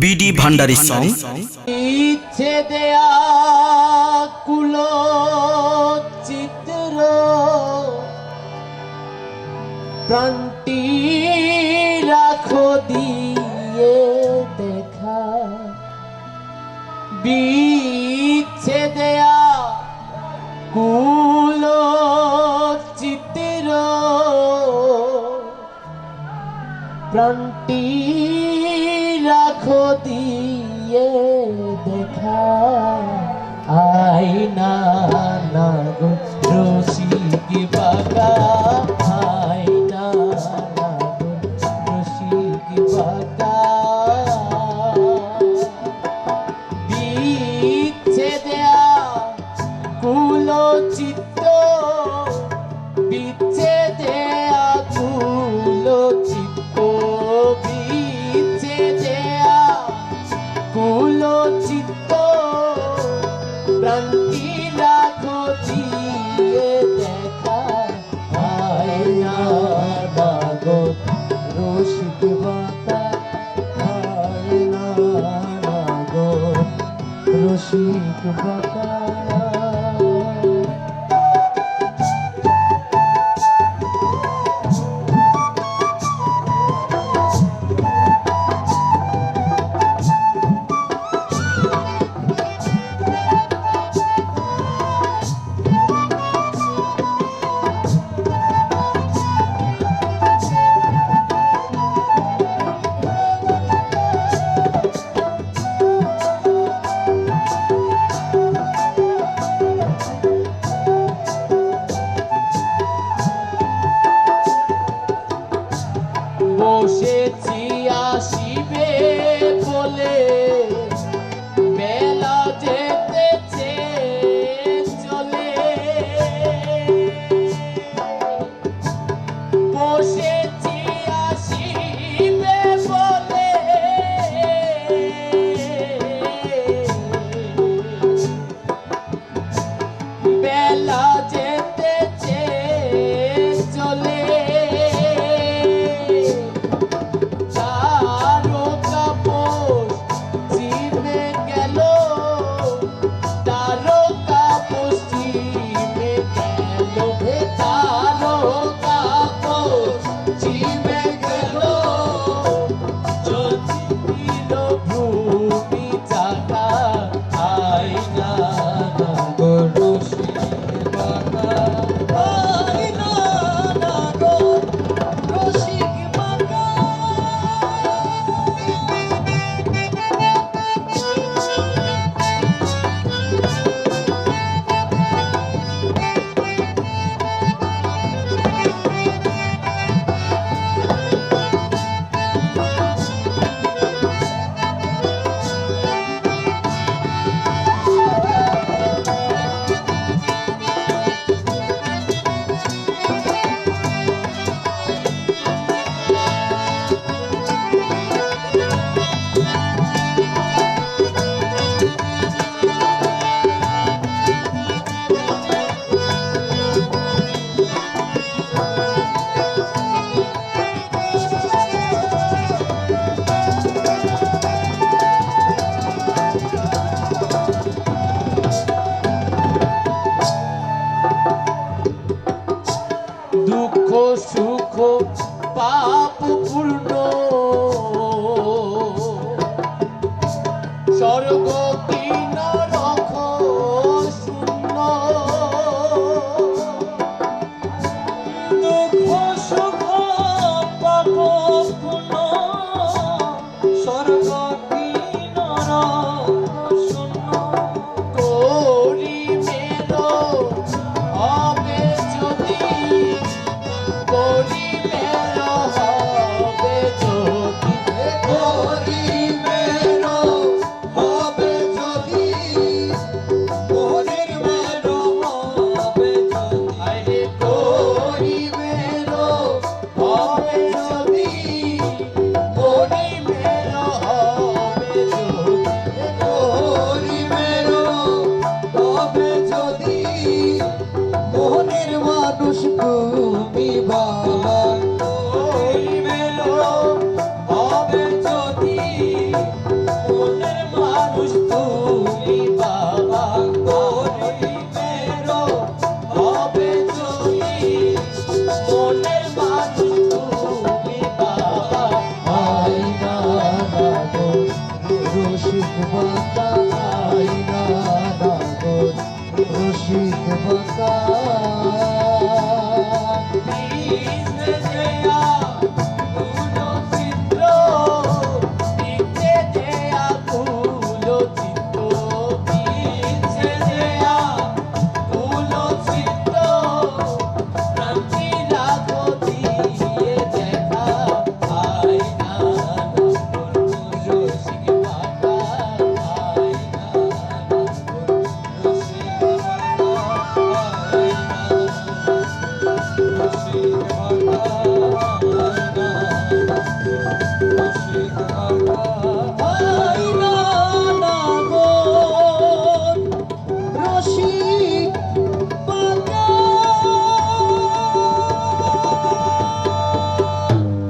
BD Bhandari song ইচ্ছে দেয়া চিত্র প্রাণটি রাখো দিয়ে দেখা। বিচ্ছে দেয়া কুলো চিত্র রাখো দিয়ে দেখা। আইনা না গো। আয়না বসেছি। সুখ পা যদি মনের মানুষ তুমি বাবা যদি মনের মানুষ তুমি